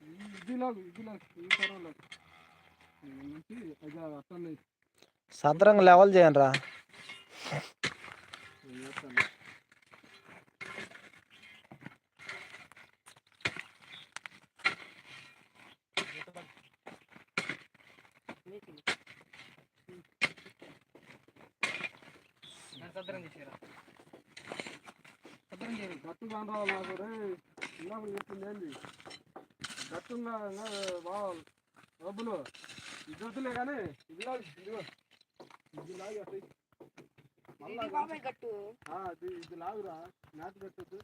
Sir ఇది చేయను రా లాగు ఈ కరవ లెవెల్ చేయండి. గట్టు కావాలి నాకు రే ఇన్నప్పుడు చెప్పింది బావాలి డబ్బులు ఇది వద్దులే కానీ ఇది లాగు ఇదిగో ఇది లాగు ఆ, ఇది లాగురా. నాటు పెట్టద్దు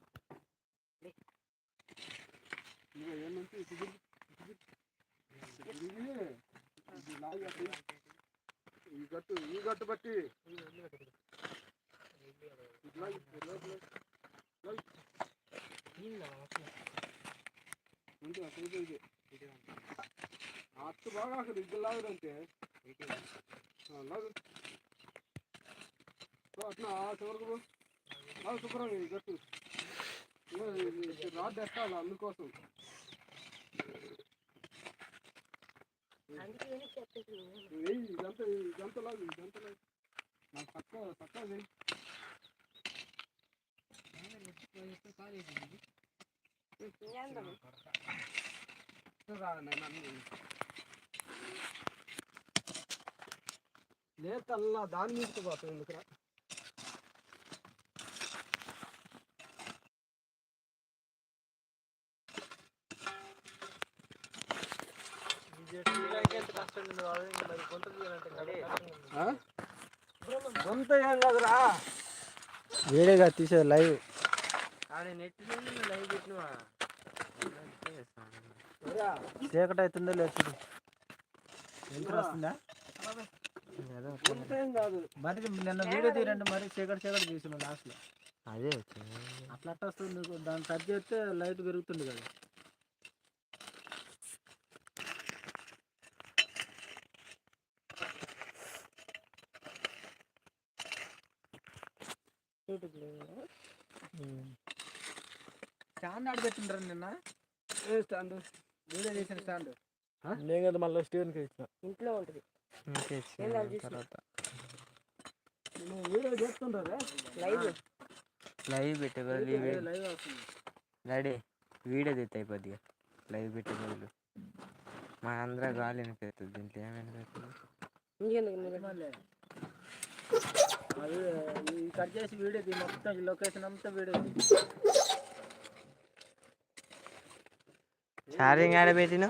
ఇదిగో ఏం నుంచి ఇది లాగు. ఈ గట్టు ఈ గట్టు బట్టి. ఇది లాగు, లాగు, ఇది అట్లా ఇది ఇది. బాగా అక్కడ ఇది లాగుదంటే ఆ, లాగు. సో అట్లా ఆ చివరకు. లాగు శుభ్రంగా గట్టు రాడ్ ఎక్కాలి అందుకోసం. ఇదంతా ఇదంతా లాగు ఇదంతా లాగు. నాకు తక్కువ తక్కువ వెయ్యి ఏందమ్మ? లేతల్లా దాని మీదకి పోతాం ఎందుకురా? ఆ? సొంత ఏం కదరా. వేడిగా తీసే లైవ్ ఒరేయ్, చీకటి అవుతుందో లేదు చూడు. వెళ్తురు వస్తుందా మరి నిన్న వీడియో తీరండి మరి చీకటి చీకటి తీసిన లాస్ట్లో. అదే. అట్లా అట్ట వస్తుంది నీకు దాన్ని టచ్ చేస్తే లైట్ పెరుగుతుంది కదా. స్టాండ్ ఆడ పెట్టిండ్రా నిన్న? ఏ స్టాండ్? వీడియో తీసిన స్టాండ్. నేను కదా మళ్ళీ స్టీవెన్కి ఇచ్చిన ఇంట్లో ఉంటుంది. ఏం. తర్వాత. నువ్వు వీడియో చేస్తుంటారా లైవ్ లైవ్ పెట్టే బదులు లైవ్ వస్తుంది డాడీ వీడియో తెత్తాయి కొద్దిగా లైవ్ పెట్టే బదులు. మా అందరూ గాలి వినిపిస్తుంది దీంట్లో అది ఈ కట్ చేసి వీడియో మొత్తం ఈ లొకేషన్ అంతా వీడియో చార్జింగ్ ఛార్జింగ్ ఆడ పెట్టిన